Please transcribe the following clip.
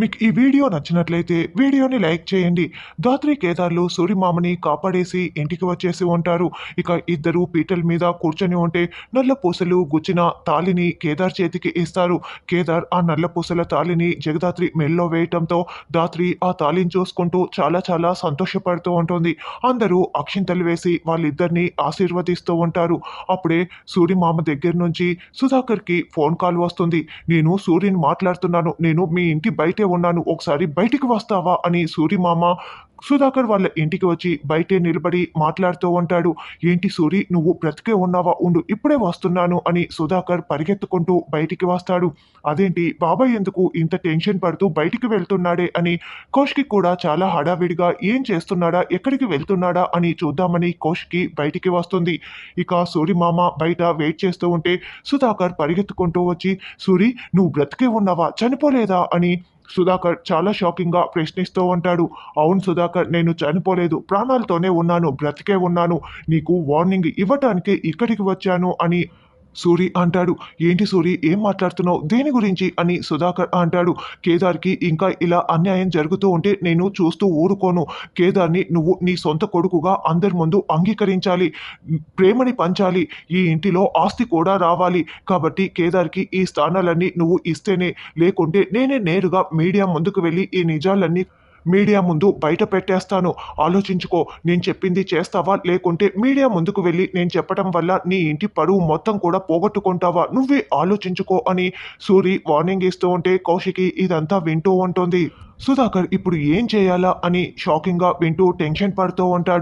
మీకు ఈ వీడియో నచ్చినట్లయితే వీడియోని లైక్ చేయండి. దాత్రి కేదార్లు సూర్యమామని కాపాడేసి ఇంటికి వచ్చేసి ఉంటారు. ఇక ఇద్దరు పీటల మీద కూర్చొని ఉంటే నల్ల పూసలు గుచ్చిన తాళిని కేదార్ చేతికి ఇస్తారు. కేదార్ ఆ నల్ల పూసల తాళిని జగదాత్రి మెల్లో వేయటంతో దాత్రి ఆ తాళిని చూసుకుంటూ చాలా చాలా సంతోషపడుతూ ఉంటుంది. అందరూ అక్షింతలు వేసి వాళ్ళిద్దరిని ఆశీర్వదిస్తూ ఉంటారు. అప్పుడే సూర్యమామ దగ్గర నుంచి సుధాకర్కి ఫోన్ కాల్ వస్తుంది. నేను సూర్యుని మాట్లాడుతున్నాను. నేను మీ ఇంటి బయటే ఉన్నాను ఒకసారి బయటికి వస్తావా అని సూరిమామ సుధాకర్ వాళ్ళ ఇంటికి వచ్చి బయటే నిలబడి మాట్లాడుతూ ఉంటాడు. ఏంటి సూరి నువ్వు బ్రతికే ఉన్నావా? ఉండు ఇప్పుడే వస్తున్నాను అని సుధాకర్ పరిగెత్తుకుంటూ బయటికి వస్తాడు. అదేంటి బాబాయ్ ఎందుకు ఇంత టెన్షన్ పడుతూ బయటికి వెళ్తున్నాడే అని కోష్కి కూడా చాలా హడావిడిగా ఏం చేస్తున్నాడా ఎక్కడికి వెళ్తున్నాడా అని చూద్దామని కోష్కి బయటికి వస్తుంది. ఇక సూరిమామ బయట వెయిట్ చేస్తూ ఉంటే సుధాకర్ పరిగెత్తుకుంటూ వచ్చి సూరి నువ్వు బ్రతికే ఉన్నావా? చనిపోలేదా? అని సుధాకర్ చాలా షాకింగ్గా ప్రశ్నిస్తూ ఉంటాడు. అవును సుధాకర్ నేను చనిపోలేదు. ప్రాణాలతోనే ఉన్నాను. బ్రతికే ఉన్నాను. నీకు వార్నింగ్ ఇవ్వటానికి ఇక్కడికి వచ్చాను అని సూరి అంటాడు. ఏంటి సూరి ఏం మాట్లాడుతున్నావు? దేని గురించి? అని సుధాకర్ అంటాడు. కేదార్కి ఇంకా ఇలా అన్యాయం జరుగుతూ ఉంటే నేను చూస్తూ ఊరుకోను. కేదార్ని నువ్వు నీ సొంత కొడుకుగా అందరి ముందు అంగీకరించాలి. ప్రేమని పంచాలి. ఈ ఇంటిలో ఆస్తి కూడా రావాలి. కాబట్టి కేదార్కి ఈ స్థానాలన్నీ నువ్వు ఇస్తేనే. లేకుంటే నేనే నేరుగా మీడియా ముందుకు వెళ్ళి ఈ నిజాలన్నీ మీడియా ముందు బయట పెట్టేస్తాను. ఆలోచించుకో. నేను చెప్పింది చేస్తావా? లేకుంటే మీడియా ముందుకు వెళ్ళి నేను చెప్పడం వల్ల నీ ఇంటి పరువు మొత్తం కూడా పోగొట్టుకుంటావా? నువ్వే ఆలోచించుకో అని సూరి వార్నింగ్ ఇస్తూ ఉంటే కౌశికి ఇదంతా వింటూ ఉంటుంది. సుధాకర్ ఇప్పుడు ఏం చేయాలా అని షాకింగ్గా వింటూ టెన్షన్ పడుతూ ఉంటాడు.